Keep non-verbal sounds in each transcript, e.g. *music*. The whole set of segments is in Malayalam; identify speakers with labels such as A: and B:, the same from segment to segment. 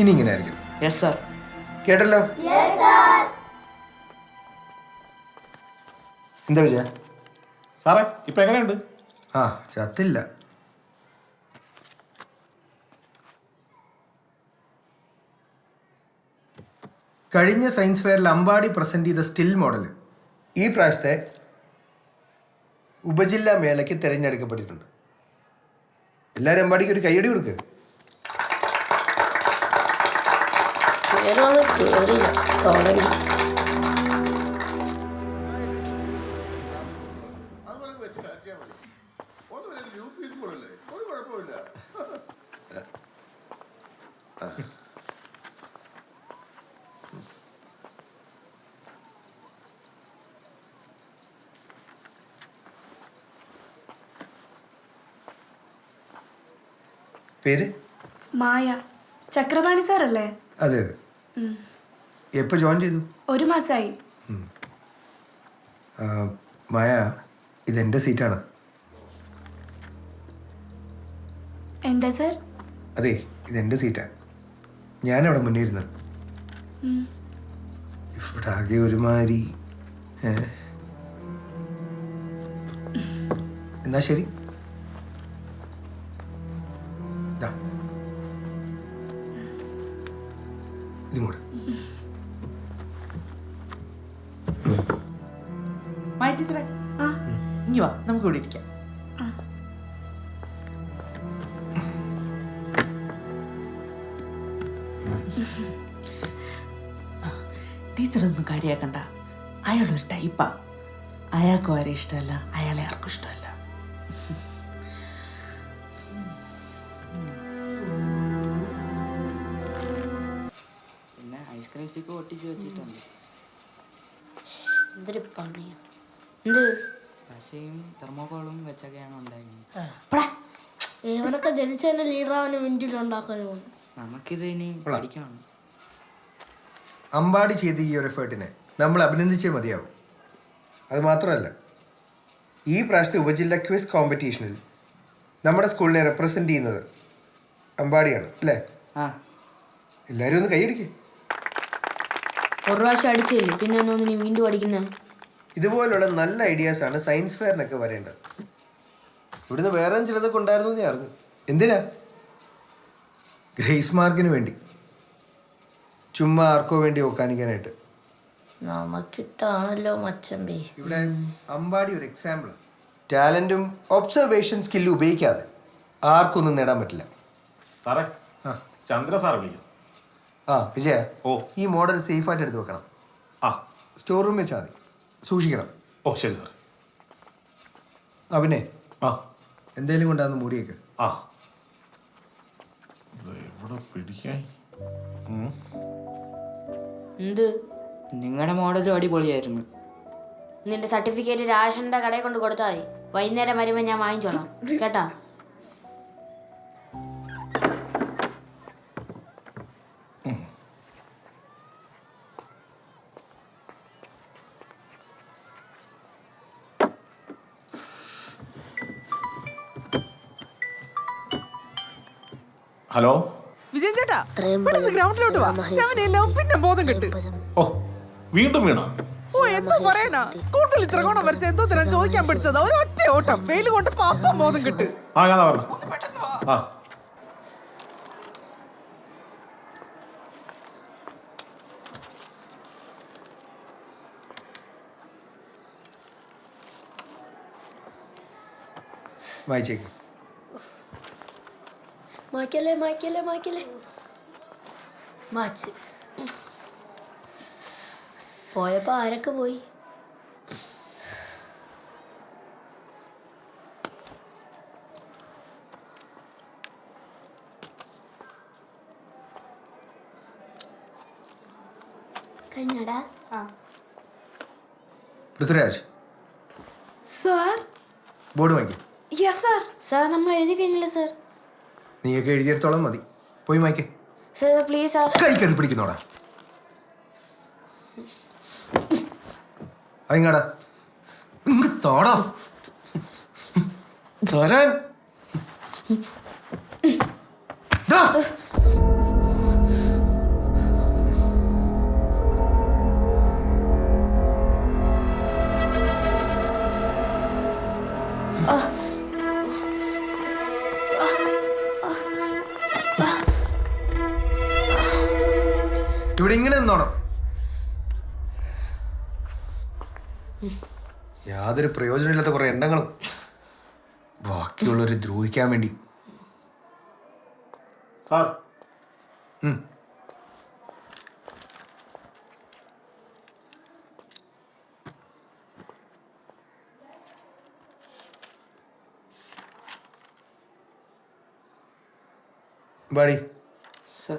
A: ഇനി ഇങ്ങനെ ആയിരിക്കും
B: യെസ് സാർ
A: കേട്ടല്ലോ എന്താ വിജയ?
C: സാറേ ഇപ്പൊ എങ്ങനെയുണ്ട്?
A: ആ ചത്തില്ല. കഴിഞ്ഞ സയൻസ് ഫെയറിൽ അമ്പാടി പ്രസന്റ് ചെയ്ത സ്റ്റിൽ മോഡൽ ഈ പ്രാവശ്യത്തെ ഉപജില്ലാ മേളയ്ക്ക് തിരഞ്ഞെടുക്കപ്പെട്ടിട്ടുണ്ട്. എല്ലാവരും അമ്പാടിക്ക് ഒരു കൈയടി കൊടുക്കുക
D: നേരമൊന്നും കേറിയില്ല തുടങ്ങി.
A: പേര്?
E: മായ. ചക്രപാണി സാറല്ലേ?
A: അതെ അതെ. എപ്പോൾ ജോയിൻ ചെയ്തു?
E: ഒരു മാസമായി
A: മായ ഇതെന്റെ സീറ്റാണ്.
E: എന്താ സർ?
A: അതെ ഇതെന്റെ സീറ്റാണ് അവിടെ മുന്നേ ഇരുന്നത് ഇവിടെ ആകെ ഒരുമാതിരി? എന്നാ ശരി. ദാ. ഇതും കൂടെ.
F: മായ ടീച്ചറെ. ഇനി വാ നമുക്ക് ഇവിടെ ഇരിക്കാം. ടീച്ചർ ഒന്നും കാര്യാക്കണ്ട. അയാളൊരു ടൈപ്പാ. അയാൾക്കും ആരെ ഇഷ്ടമല്ല അയാളെ ആർക്കും ഇഷ്ടമല്ല.
B: ഐസ്ക്രീം സ്റ്റിക്ക് ഒട്ടിച്ച് വെച്ചിട്ടുണ്ട്.
D: എന്തൊരു പണിയാ എന്ത്?
B: പശയും തെർമോകോളും വെച്ചൊക്കെയാണ് ഉണ്ടായിരുന്നത്.
G: ഇവനൊക്കെ ജനിച്ചതിന്റെ ലീഡറാവാൻ മിനിറ്റിൽ ഉണ്ടാക്കാനും
B: നമുക്കിത് ഇനി പഠിക്കണം.
A: അമ്പാടി ചെയ്ത ഈ ഒരു എഫേർട്ടിനെ നമ്മൾ അഭിനന്ദിച്ചേ മതിയാവും. അത് മാത്രമല്ല ഈ പ്രാവശ്യത്തെ ഉപജില്ല ക്വിസ് കോമ്പറ്റീഷനിൽ നമ്മുടെ സ്കൂളിനെ റെപ്രസെന്റ് ചെയ്യുന്നത് അമ്പാടിയാണ് അല്ലേ?
B: ആ.
A: എല്ലാവരും ഒന്ന് കൈയടിക്കേ
D: ഒരു പ്രാവശ്യം അടിച്ചില്ലേ പിന്നെ നീ വീണ്ടും അടിക്കുന്ന?
A: ഇതുപോലുള്ള നല്ല ഐഡിയാസ് ആണ് സയൻസ് ഫെയറിനൊക്കെ വരേണ്ടത്. ഇവിടുന്ന് വേറെ ചിലതൊക്കെ ഉണ്ടായിരുന്നു ഞാൻ അറിഞ്ഞു. എന്തിനാ? ഗ്രേസ് മാർക്കിന് വേണ്ടി. ചുമ്മാ ആർക്കോ വേണ്ടി ഒക്കാനിക്കാനായിട്ട്
G: നമുക്കിട്ടാണല്ലോ മച്ചമ്പി.
A: ഇവിടെ അമ്പാടി ഒരു എക്സാമ്പിൾ ടാലന്റും ഒബ്സർവേഷൻ സ്കില്ലും ഉപയോഗിക്കാതെ ആർക്കൊന്നും നേടാൻ പറ്റില്ല.
C: സാറേ. ചന്ദ്ര സാർ വിളിക്കും
A: ആ വിജയ
C: ഓ.
A: ഈ മോഡൽ സേഫായിട്ട് എടുത്ത് വെക്കണം.
C: ആ.
A: സ്റ്റോർ റൂം വെച്ചാൽ മതി. സൂക്ഷിക്കണം.
C: ഓ ശരി സാർ
A: ആ പിന്നെ?
C: ആ.
A: എന്തേലും കൊണ്ടാന്ന് മൂടിയേക്ക്
C: ആ. ഇത് എവിടെ പിടിക്കാൻ?
D: എന്ത്?
B: നിങ്ങളുടെ മോഡലും അടിപൊളിയായിരുന്നു.
D: നിന്റെ സർട്ടിഫിക്കറ്റ് രാഷന്റെ കടയിൽ കൊണ്ട് കൊടുത്താൽ മതി. വൈകുന്നേരം വരുമ്പോൾ ഞാൻ വാങ്ങിച്ചോളാം. *laughs* കേട്ടാ?
C: ഹലോ?
F: വിജയൻ ചേട്ടാ പെട്ടെന്ന് ഗ്രൗണ്ടിലോട്ട് വാ. സെവനെല്ലാം പിന്നെ ബോധം കിട്ടും.
C: ഓ വീണ്ടും വീണ?
F: ഓ എന്തോ പറയാനാ സ്കൂട്ടിൽ ഇത്ര കോണം വരച്ച എന്തോ തരാൻ ചോദിക്കാൻ പഠിച്ചത്. ഒരു ഒറ്റ ഓട്ടം. വെയിൽ കൊണ്ട് പാപ്പം ബോധം കിട്ടും.
C: ആ ഞാൻ പറഞ്ഞു. ആ.
A: വായിച്ചേക്ക്.
D: മാക്കല്ലേ മാക്കല്ലേ മാക്കല്ലേ മാച്ച് പോയപ്പോൾ ആരൊക്കെ പോയി?
H: കഴിഞ്ഞടാ.
A: പൃഥ്വിരാജ്.
E: സാർ?
A: ബോർഡ് വാങ്ങിക്കും
E: യെസ് സാർ.
D: സാർ നമ്മൾ എഴുതി കഴിഞ്ഞില്ല സാർ?
A: നീയൊക്കെ എഴുതിയെടുത്തോളം മതി. പോയി
D: മായ്ക്കേ. Please sir
A: പിടിക്കുന്നോടാ. അതിങ്ങടാ? ഇങ്ങ് തോടാ. തരാൻ ഇവിടെ ഇങ്ങനെ നിന്നോണം. യാതൊരു പ്രയോജനമില്ലാത്ത കുറെ എണ്ണങ്ങളും ബാക്കിയുള്ളവരെ ദ്രോഹിക്കാൻ വേണ്ടി.
C: സാർ.
A: ബാഡി സാർ
B: സർ.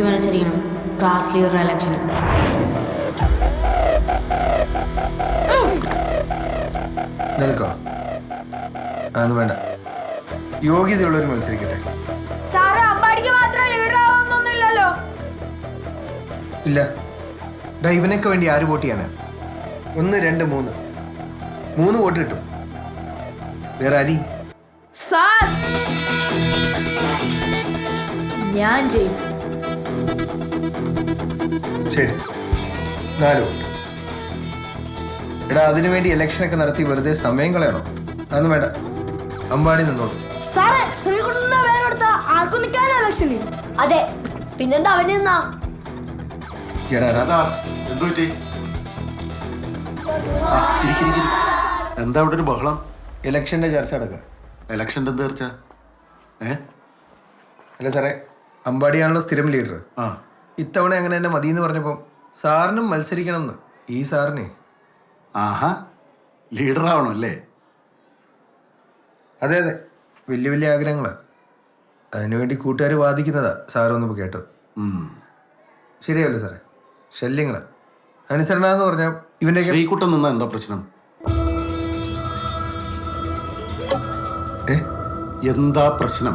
D: എനിക്ക് മത്സരിക്കണം ക്ലാസ് ലീഡർ ഇലക്ഷന്
A: നിനക്കോ? അതൊന്നും വേണ്ട. യോഗ്യതയുള്ളവർ മത്സരിക്കട്ടെ.
E: സാറ് അമ്പാടിക്ക് മാത്രം ലീഡർ ആവുന്നൊന്നുമില്ലല്ലോ
A: ഇല്ല. ഡാ ഇവനൊക്കെ വേണ്ടി ആര് വോട്ട് ചെയ്യാനാ? ഒന്ന് രണ്ട് മൂന്ന്. മൂന്ന് വോട്ട് കിട്ടും. വേറെ അരി
E: സാർ! ഞാൻ ചെയ്യും
A: ശരി. നാല് വോട്ട്. എടാ അതിനു വേണ്ടി ഇലക്ഷനൊക്കെ നടത്തി വെറുതെ സമയം കളയണോ? അതൊന്നും വേണ്ട. അമ്പാടി നിന്നോളൂ.
G: സാറേ ആർക്കും നിൽക്കാനോ
H: അതെ. പിന്നെന്താ അവന് നിന്നാ?
I: എന്താ ഇവിടെ ഒരു ബഹളം?
A: ഇലക്ഷന്റെ ചർച്ച നടക്കുക
I: ഇലക്ഷന്റെ എന്ത് തീർച്ച ഏ?
A: അല്ല സാറേ അമ്പാടിയാണല്ലോ സ്ഥിരം ലീഡർ
I: ആ.
A: ഇത്തവണ അങ്ങനെ തന്നെ മതി എന്ന് പറഞ്ഞപ്പോൾ സാറിനും മത്സരിക്കണമെന്ന്. ഈ സാറിനെ.
I: ആഹാ ലീഡർ ആവണം അല്ലേ
A: അതെ അതെ. വലിയ വലിയ ആഗ്രഹങ്ങളാണ് അതിനുവേണ്ടി കൂട്ടുകാർ വാദിക്കുന്നതാ സാറൊന്ന് കേട്ടോ ശരിയല്ലോ സാറേ? ശല്യങ്ങളാ. അനുസരണ എന്ന് പറഞ്ഞാൽ ഇവന്റെ
I: കൂട്ടം നിന്നാ എന്താ പ്രശ്നം? എന്താ പ്രശ്നം?